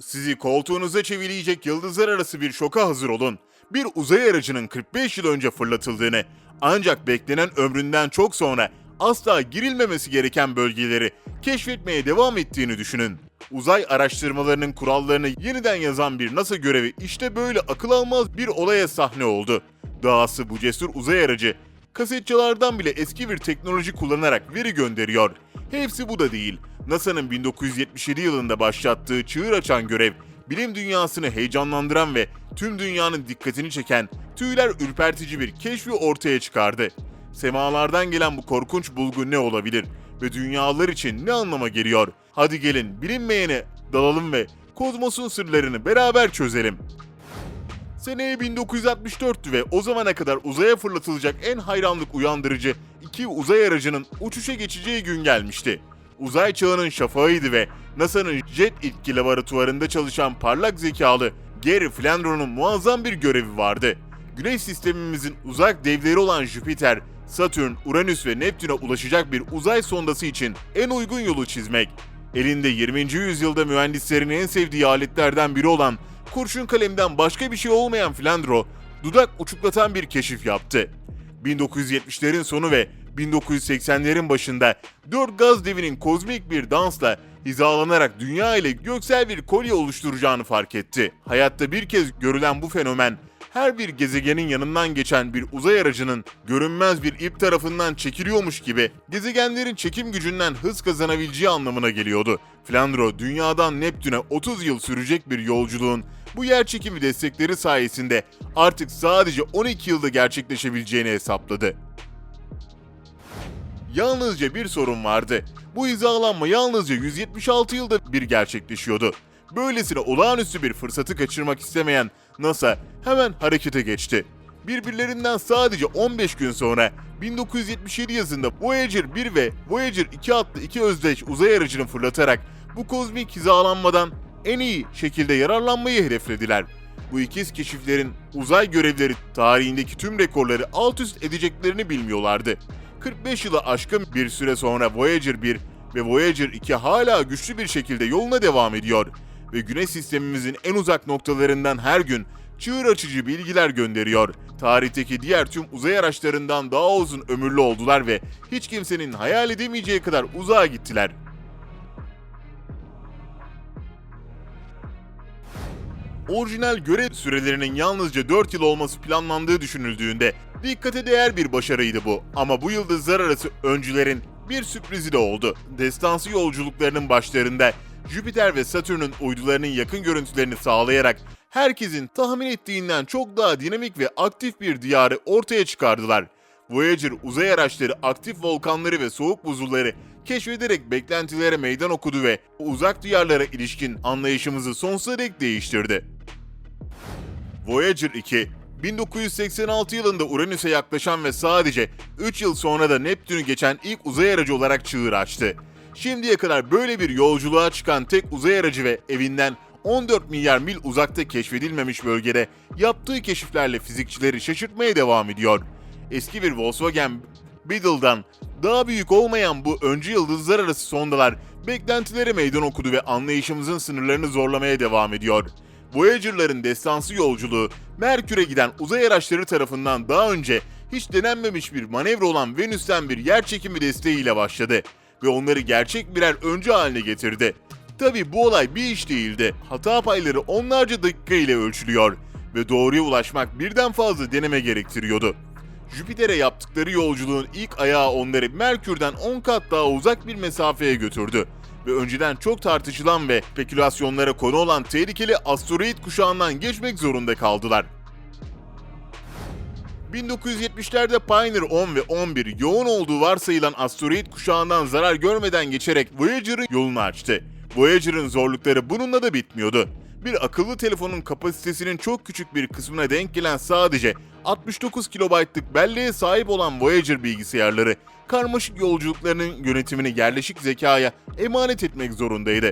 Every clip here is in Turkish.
Sizi koltuğunuza çevireyecek yıldızlar arası bir şoka hazır olun. Bir uzay aracının 45 yıl önce fırlatıldığını, ancak beklenen ömründen çok sonra asla girilmemesi gereken bölgeleri keşfetmeye devam ettiğini düşünün. Uzay araştırmalarının kurallarını yeniden yazan bir NASA görevi işte böyle akıl almaz bir olaya sahne oldu. Dahası bu cesur uzay aracı kasetçalardan bile eski bir teknoloji kullanarak veri gönderiyor. Hepsi bu da değil. NASA'nın 1977 yılında başlattığı çığır açan görev, bilim dünyasını heyecanlandıran ve tüm dünyanın dikkatini çeken, tüyler ürpertici bir keşfi ortaya çıkardı. Semalardan gelen bu korkunç bulgu ne olabilir ve dünyalar için ne anlama geliyor? Hadi gelin bilinmeyene dalalım ve kozmosun sırlarını beraber çözelim. Seneye 1964'tü ve o zamana kadar uzaya fırlatılacak en hayranlık uyandırıcı iki uzay aracının uçuşa geçeceği gün gelmişti. Uzay çağının şafağıydı ve NASA'nın Jet İlki laboratuvarında çalışan parlak zekalı Gary Flandron'un muazzam bir görevi vardı. Güneş sistemimizin uzak devleri olan Jüpiter, Satürn, Uranüs ve Neptün'e ulaşacak bir uzay sondası için en uygun yolu çizmek. Elinde 20. yüzyılda mühendislerin en sevdiği aletlerden biri olan kurşun kalemden başka bir şey olmayan Flandro, dudak uçuklatan bir keşif yaptı. 1970'lerin sonu ve 1980'lerin başında dört gaz devinin kozmik bir dansla hizalanarak dünya ile göksel bir kolye oluşturacağını fark etti. Hayatta bir kez görülen bu fenomen her bir gezegenin yanından geçen bir uzay aracının görünmez bir ip tarafından çekiliyormuş gibi gezegenlerin çekim gücünden hız kazanabileceği anlamına geliyordu. Flandro dünyadan Neptün'e 30 yıl sürecek bir yolculuğun bu yer çekimi destekleri sayesinde artık sadece 12 yılda gerçekleşebileceğini hesapladı. Yalnızca bir sorun vardı. Bu hizalanma yalnızca 176 yılda bir gerçekleşiyordu. Böylesine olağanüstü bir fırsatı kaçırmak istemeyen NASA hemen harekete geçti. Birbirlerinden sadece 15 gün sonra 1977 yazında Voyager 1 ve Voyager 2 adlı iki özdeş uzay aracını fırlatarak bu kozmik hizalanmadan en iyi şekilde yararlanmayı hedeflediler. Bu ikiz keşiflerin uzay görevleri tarihindeki tüm rekorları alt üst edeceklerini bilmiyorlardı. 45 yılı aşkın bir süre sonra Voyager 1 ve Voyager 2 hala güçlü bir şekilde yoluna devam ediyor ve Güneş sistemimizin en uzak noktalarından her gün çığır açıcı bilgiler gönderiyor. Tarihteki diğer tüm uzay araçlarından daha uzun ömürlü oldular ve hiç kimsenin hayal edemeyeceği kadar uzağa gittiler. Orijinal görev sürelerinin yalnızca 4 yıl olması planlandığı düşünüldüğünde dikkate değer bir başarıydı bu. Ama bu yıldızlar arası öncülerin bir sürprizi de oldu. Destansı yolculuklarının başlarında Jüpiter ve Satürn'ün uydularının yakın görüntülerini sağlayarak herkesin tahmin ettiğinden çok daha dinamik ve aktif bir diyarı ortaya çıkardılar. Voyager uzay araçları aktif volkanları ve soğuk buzulları keşfederek beklentilere meydan okudu ve uzak diyarlara ilişkin anlayışımızı sonsuza dek değiştirdi. Voyager 2, 1986 yılında Uranüs'e yaklaşan ve sadece 3 yıl sonra da Neptün'ü geçen ilk uzay aracı olarak çığır açtı. Şimdiye kadar böyle bir yolculuğa çıkan tek uzay aracı ve evinden 14 milyar mil uzakta keşfedilmemiş bölgede yaptığı keşiflerle fizikçileri şaşırtmaya devam ediyor. Eski bir Volkswagen Beetle'dan daha büyük olmayan bu öncü yıldızlar arası sondalar beklentilere meydan okudu ve anlayışımızın sınırlarını zorlamaya devam ediyor. Voyager'ların destansı yolculuğu Merkür'e giden uzay araçları tarafından daha önce hiç denenmemiş bir manevra olan Venüs'ten bir yer çekimi desteğiyle başladı ve onları gerçek birer öncü haline getirdi. Tabi bu olay bir iş değildi. Hata payları onlarca dakika ile ölçülüyor ve doğruya ulaşmak birden fazla deneme gerektiriyordu. Jüpiter'e yaptıkları yolculuğun ilk ayağı onları Merkür'den 10 kat daha uzak bir mesafeye götürdü ve önceden çok tartışılan ve spekülasyonlara konu olan tehlikeli asteroid kuşağından geçmek zorunda kaldılar. 1970'lerde Pioneer 10 ve 11 yoğun olduğu varsayılan asteroid kuşağından zarar görmeden geçerek Voyager'ın yolunu açtı. Voyager'ın zorlukları bununla da bitmiyordu. Bir akıllı telefonun kapasitesinin çok küçük bir kısmına denk gelen sadece 69 kilobaytlık belleğe sahip olan Voyager bilgisayarları karmaşık yolculuklarının yönetimini yerleşik zekaya emanet etmek zorundaydı.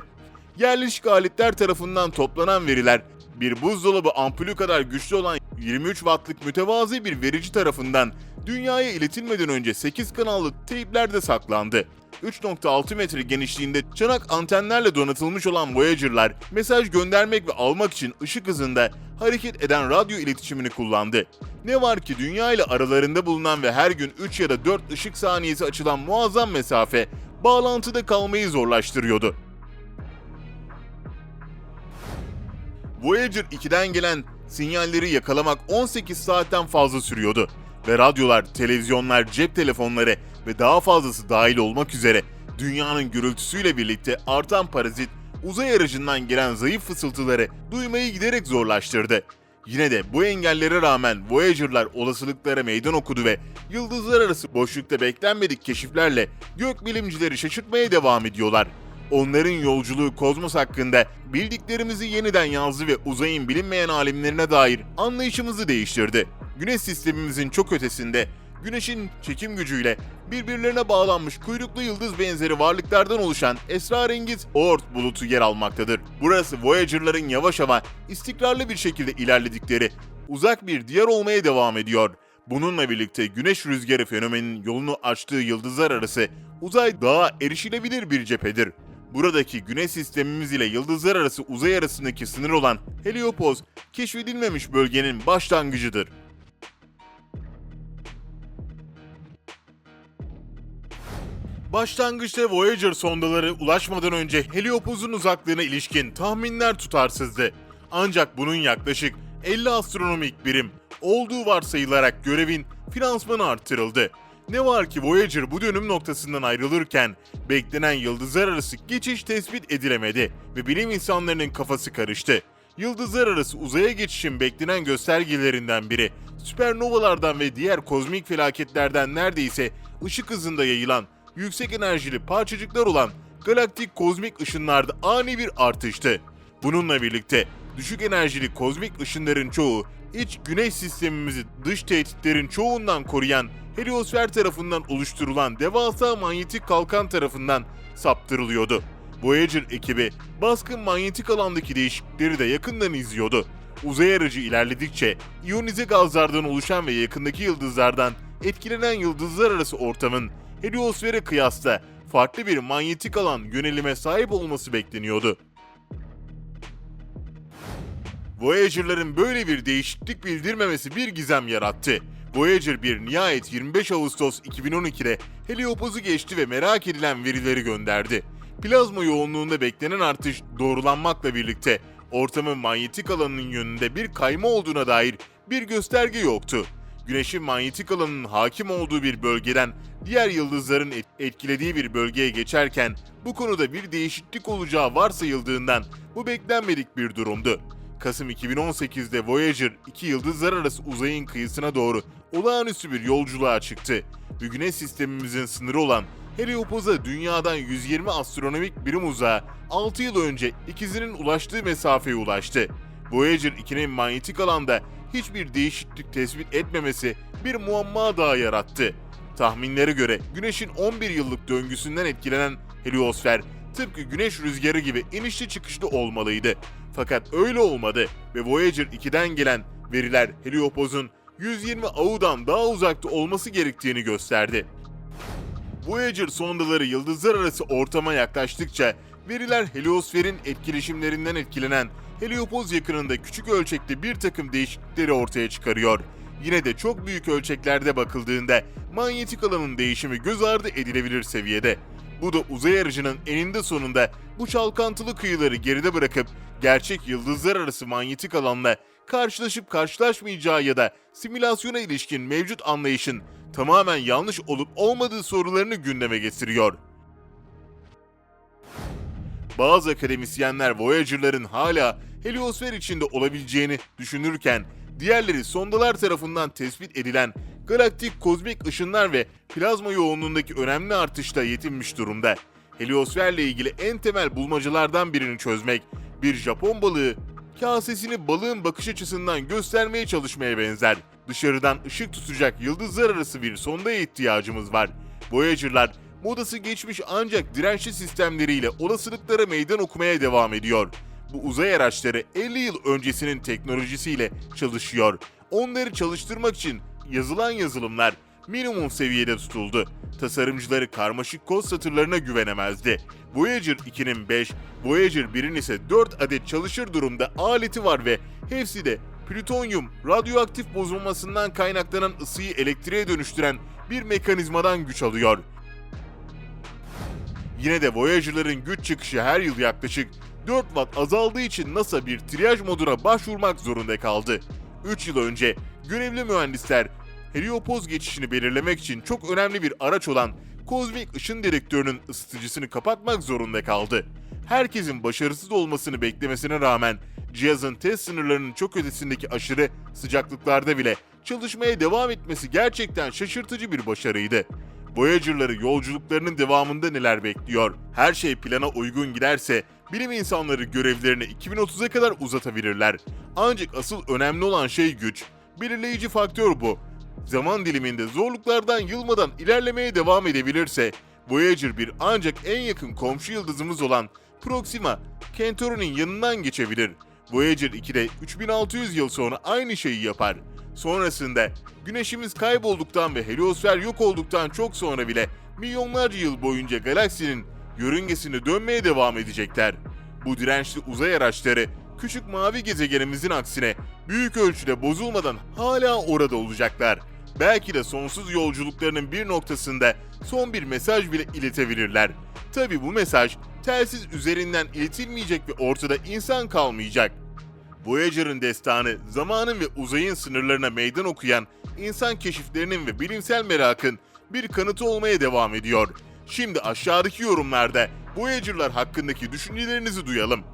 Yerleşik aletler tarafından toplanan veriler bir buzdolabı ampulü kadar güçlü olan 23 wattlık mütevazi bir verici tarafından dünyaya iletilmeden önce 8 kanallı teyplerde saklandı. 3.6 metre genişliğinde çanak antenlerle donatılmış olan Voyager'lar mesaj göndermek ve almak için ışık hızında hareket eden radyo iletişimini kullandı. Ne var ki dünya ile aralarında bulunan ve her gün 3 ya da 4 ışık saniyesi açılan muazzam mesafe bağlantıda kalmayı zorlaştırıyordu. Voyager 2'den gelen sinyalleri yakalamak 18 saatten fazla sürüyordu ve radyolar, televizyonlar, cep telefonları ve daha fazlası dahil olmak üzere dünyanın gürültüsüyle birlikte artan parazit uzay aracından gelen zayıf fısıltıları duymayı giderek zorlaştırdı. Yine de bu engellere rağmen Voyager'lar olasılıklara meydan okudu ve yıldızlar arası boşlukta beklenmedik keşiflerle gökbilimcileri şaşırtmaya devam ediyorlar. Onların yolculuğu kozmos hakkında bildiklerimizi yeniden yazdı ve uzayın bilinmeyen alemlerine dair anlayışımızı değiştirdi. Güneş sistemimizin çok ötesinde Güneşin çekim gücüyle birbirlerine bağlanmış kuyruklu yıldız benzeri varlıklardan oluşan esrarengiz Oort bulutu yer almaktadır. Burası Voyager'ların yavaş ama istikrarlı bir şekilde ilerledikleri uzak bir diyar olmaya devam ediyor. Bununla birlikte güneş rüzgarı fenomeninin yolunu açtığı yıldızlar arası uzay daha erişilebilir bir cephedir. Buradaki güneş sistemimiz ile yıldızlar arası uzay arasındaki sınır olan Heliopos, keşfedilmemiş bölgenin başlangıcıdır. Başlangıçta Voyager sondaları ulaşmadan önce Heliopos'un uzaklığına ilişkin tahminler tutarsızdı. Ancak bunun yaklaşık 50 astronomik birim olduğu varsayılarak görevin finansmanı arttırıldı. Ne var ki Voyager bu dönüm noktasından ayrılırken beklenen yıldızlar arası geçiş tespit edilemedi ve bilim insanlarının kafası karıştı. Yıldızlar arası uzaya geçişin beklenen göstergelerinden biri süpernovalardan ve diğer kozmik felaketlerden neredeyse ışık hızında yayılan yüksek enerjili parçacıklar olan galaktik kozmik ışınlarda ani bir artıştı. Bununla birlikte düşük enerjili kozmik ışınların çoğu iç güneş sistemimizi dış tehditlerin çoğundan koruyan heliosfer tarafından oluşturulan devasa manyetik kalkan tarafından saptırılıyordu. Voyager ekibi baskın manyetik alandaki değişiklikleri de yakından izliyordu. Uzay aracı ilerledikçe iyonize gazlardan oluşan ve yakındaki yıldızlardan etkilenen yıldızlar arası ortamın heliosfere kıyasla farklı bir manyetik alan yönelime sahip olması bekleniyordu. Voyager'ların böyle bir değişiklik bildirmemesi bir gizem yarattı. Voyager 1 nihayet 25 Ağustos 2012'de Heliopoz'u geçti ve merak edilen verileri gönderdi. Plazma yoğunluğunda beklenen artış doğrulanmakla birlikte ortamın manyetik alanının yönünde bir kayma olduğuna dair bir gösterge yoktu. Güneşin manyetik alanının hakim olduğu bir bölgeden diğer yıldızların et- etkilediği bir bölgeye geçerken bu konuda bir değişiklik olacağı varsayıldığından bu beklenmedik bir durumdu. Kasım 2018'de Voyager 2 yıldızlar arası uzayın kıyısına doğru olağanüstü bir yolculuğa çıktı ve güneş sistemimizin sınırı olan Heliopoz'a dünyadan 120 astronomik birim uzağa 6 yıl önce ikizinin ulaştığı mesafeye ulaştı. Voyager 2'nin manyetik alanda hiçbir değişiklik tespit etmemesi bir muamma daha yarattı. Tahminlere göre Güneş'in 11 yıllık döngüsünden etkilenen heliosfer tıpkı Güneş rüzgarı gibi inişli çıkışlı olmalıydı. Fakat öyle olmadı ve Voyager 2'den gelen veriler Heliopoz'un 120 Au'dan daha uzakta olması gerektiğini gösterdi. Voyager sondaları yıldızlar arası ortama yaklaştıkça veriler heliosferin etkileşimlerinden etkilenen Heliopoz yakınında küçük ölçekli bir takım değişiklikleri ortaya çıkarıyor. Yine de çok büyük ölçeklerde bakıldığında manyetik alanın değişimi göz ardı edilebilir seviyede. Bu da uzay aracının eninde sonunda bu çalkantılı kıyıları geride bırakıp gerçek yıldızlar arası manyetik alanla karşılaşıp karşılaşmayacağı ya da simülasyona ilişkin mevcut anlayışın tamamen yanlış olup olmadığı sorularını gündeme getiriyor. Bazı akademisyenler Voyager'ların hala heliosfer içinde olabileceğini düşünürken, diğerleri sondalar tarafından tespit edilen galaktik kozmik ışınlar ve plazma yoğunluğundaki önemli artışla yetinmiş durumda. Heliosferle ilgili en temel bulmacalardan birini çözmek, bir Japon balığı kasesini balığın bakış açısından göstermeye çalışmaya benzer. Dışarıdan ışık tutacak yıldızlar arası bir sondaya ihtiyacımız var. Voyager'lar modası geçmiş ancak dirençli sistemleriyle olasılıklara meydan okumaya devam ediyor. Bu uzay araçları 50 yıl öncesinin teknolojisiyle çalışıyor. Onları çalıştırmak için yazılan yazılımlar minimum seviyede tutuldu. tasarımcıları karmaşık kod satırlarına güvenemezdi. Voyager 2'nin 5, Voyager 1'in ise 4 adet çalışır durumda aleti var ve hepsi de plütonyum radyoaktif bozulmasından kaynaklanan ısıyı elektriğe dönüştüren bir mekanizmadan güç alıyor. Yine de Voyager'ların güç çıkışı her yıl yaklaşık 4 watt azaldığı için NASA bir triyaj moduna başvurmak zorunda kaldı. 3 yıl önce görevli mühendisler heliopoz geçişini belirlemek için çok önemli bir araç olan kozmik ışın direktörünün ısıtıcısını kapatmak zorunda kaldı. Herkesin başarısız olmasını beklemesine rağmen cihazın test sınırlarının çok ötesindeki aşırı sıcaklıklarda bile çalışmaya devam etmesi gerçekten şaşırtıcı bir başarıydı. Voyager'ları yolculuklarının devamında neler bekliyor? Her şey plana uygun giderse bilim insanları görevlerini 2030'a kadar uzatabilirler. Ancak asıl önemli olan şey güç. Belirleyici faktör bu. Zaman diliminde zorluklardan yılmadan ilerlemeye devam edebilirse Voyager 1 ancak en yakın komşu yıldızımız olan Proxima Centauri'nin yanından geçebilir. Voyager 2'de 3600 yıl sonra aynı şeyi yapar. Sonrasında güneşimiz kaybolduktan ve heliosfer yok olduktan çok sonra bile milyonlarca yıl boyunca galaksinin yörüngesinde dönmeye devam edecekler. Bu dirençli uzay araçları küçük mavi gezegenimizin aksine büyük ölçüde bozulmadan hala orada olacaklar. Belki de sonsuz yolculuklarının bir noktasında son bir mesaj bile iletebilirler. Tabi bu mesaj telsiz üzerinden iletilmeyecek ve ortada insan kalmayacak. Voyager'ın destanı, zamanın ve uzayın sınırlarına meydan okuyan insan keşiflerinin ve bilimsel merakın bir kanıtı olmaya devam ediyor. Şimdi aşağıdaki yorumlarda Voyager'lar hakkındaki düşüncelerinizi duyalım.